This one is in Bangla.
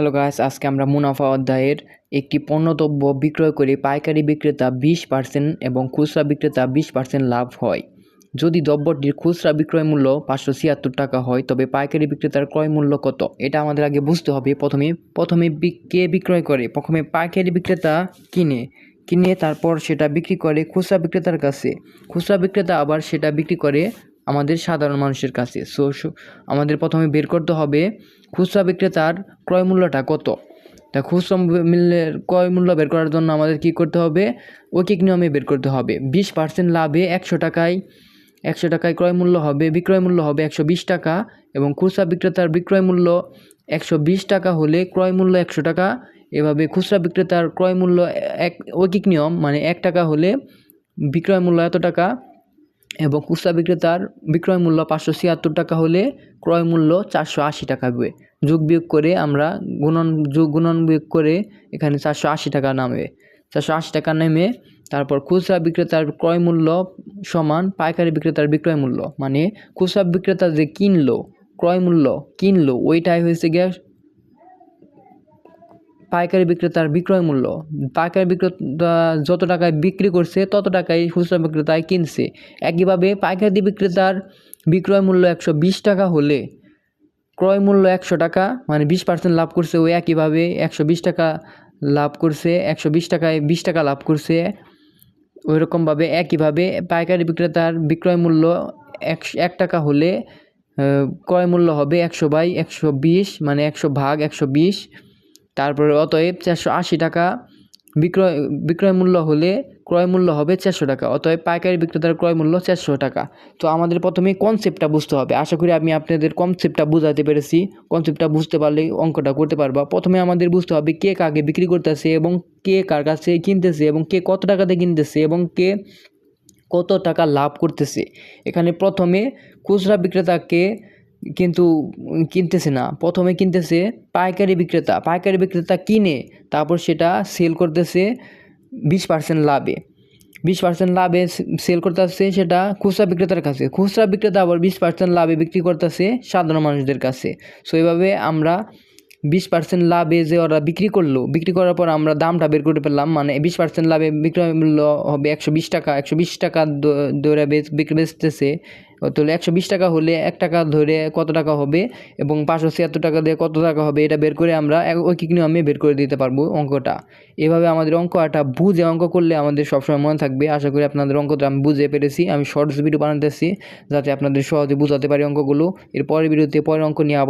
হ্যালো গাইস, আজকে আমরা মুনাফা অধ্যায়ের একটি পণ্যদ্রব্য বিক্রয় করে। পাইকারি বিক্রেতা বিশ পার্সেন্ট এবং খুচরা বিক্রেতা বিশ পার্সেন্ট লাভ হয়। যদি দ্রব্যটির খুচরা বিক্রয় মূল্য পাঁচশো ছিয়াত্তর টাকা হয়, তবে পাইকারি বিক্রেতার ক্রয় মূল্য কত? এটা আমাদের আগে বুঝতে হবে। প্রথমে প্রথমে কে বিক্রয় করে? প্রথমে পাইকারি বিক্রেতা কিনে কিনে তারপর সেটা বিক্রি করে খুচরা বিক্রেতার কাছে। খুচরা বিক্রেতা আবার সেটা বিক্রি করে আমাদের সাধারণ মানুষের কাছে। সো, আমাদের প্রথমে বের করতে হবে খুচরা বিক্রেতার ক্রয় মূল্যটা কত? তা খুচরা মূল্যের ক্রয় মূল্য বের করার জন্য আমাদের কী করতে হবে? ঐকিক নিয়মে বের করতে হবে। বিশ পার্সেন্ট লাভে একশো টাকায় একশো টাকায় ক্রয় মূল্য হবে, বিক্রয় মূল্য হবে একশো বিশ টাকা এবং খুচরা বিক্রেতার বিক্রয় মূল্য একশো বিশ টাকা হলে ক্রয় মূল্য একশো টাকা। এভাবে খুচরা বিক্রেতার ক্রয় মূল্য এক, ঐকিক নিয়ম মানে এক টাকা হলে বিক্রয় মূল্য এত টাকা। এবং খুচরা বিক্রেতার বিক্রয় মূল্য পাঁচশো ছিয়াত্তর টাকা হলে ক্রয় মূল্য চারশো আশি টাকা হবে। যোগ বিয়োগ করে আমরা গুণন, যোগ গুণন বিয়োগ করে এখানে চারশো আশি টাকা নামবে চারশো আশি টাকা নেমে তারপর খুচরা বিক্রেতার ক্রয় মূল্য সমান পাইকারি বিক্রেতার বিক্রয় মূল্য। মানে খুচরা বিক্রেতা যে কিনলো, ক্রয় মূল্য কিনলো, ওইটাই হয়েছে গিয়ে পাইকারি বিক্রেতার বিক্রয় মূল্য। পাইকারি বিক্রেতা যত টাকায় বিক্রি করছে, তত টাকায় খুচরা বিক্রেতায় কিনছে। একইভাবে পাইকারি বিক্রেতার বিক্রয় মূল্য একশো বিশ টাকা হলে ক্রয় মূল্য একশো টাকা মানে বিশ পার্সেন্ট লাভ করছে ওই একইভাবে একশো বিশ টাকা লাভ করছে, একশো বিশ টাকায় বিশ টাকা লাভ করছে। ওই রকমভাবে একইভাবে পাইকারি বিক্রেতার বিক্রয় মূল্য এক টাকা হলে ক্রয় মূল্য হবে একশো বাই একশো বিশ মানে একশো ভাগ একশো বিশ। তারপরে অতএব চারশো আশি টাকা বিক্রয় বিক্রয় মূল্য হলে ক্রয় মূল্য হবে চারশো টাকা। অতএব পাইকারি বিক্রেতার ক্রয় মূল্য চারশো টাকা। তো আমাদের প্রথমে কনসেপ্টটা বুঝতে হবে। আশা করি আমি আপনাদের কনসেপ্টটা বুঝাতে পেরেছি। কনসেপ্টটা বুঝতে পারলে অঙ্কটা করতে পারবা। প্রথমে আমাদের বুঝতে হবে কে কাকে বিক্রি করতেছে এবং কে কার কাছে কিনতেছে এবং কে কত টাকাতে কিনতেছে এবং কে কত টাকা লাভ করতেছে। এখানে প্রথমে খুচরা বিক্রেতাকে কিন্তু কিনতেছে না। প্রথমে কিনতেছে পাইকারি বিক্রেতা। পাইকারি বিক্রেতা কিনে, তারপর সেটা সেল করতেছে বিশ পার্সেন্ট লাভে। বিশ পার্সেন্ট লাভে সেল করতেছে সেটা খুচরা বিক্রেতার কাছে। খুচরা বিক্রেতা আবার বিশ পার্সেন্ট লাভে বিক্রি করতেছে সাধারণ মানুষদের কাছে। সো এইভাবে আমরা বিশ পার্সেন্ট লাভে যে ওরা বিক্রি করল, বিক্রি করার পর আমরা দামটা বের করে পেলাম মানে বিশ পার্সেন্ট লাভে বিক্রয় মূল্য হবে একশো বিশ টাকা, একশো বিশ টাকা দ- ধরে বেচ- বিক্রি বেচতেছে তাহলে একশো বিশ টাকা হলে এক টাকা ধরে কত টাকা হবে? এবং পাঁচশো ছিয়াত্তর টাকা দিয়ে কত টাকা হবে? এটা বের করে আমরা ঐকিক নিয়মে বের করে দিতে পারব অঙ্কটা। এভাবে আমাদের অঙ্ক একটা বুঝে অঙ্ক করলে আমাদের সবসময় মনে থাকবে। আশা করি আপনাদের অঙ্কটা আমি বুঝে পেরেছি। আমি শর্টস ভিডিও বানাতেছি যাতে আপনাদের সহজে বুঝাতে পারি অঙ্কগুলো। এর পরের ভিডিওতে পরের অঙ্ক নিয়ে আবার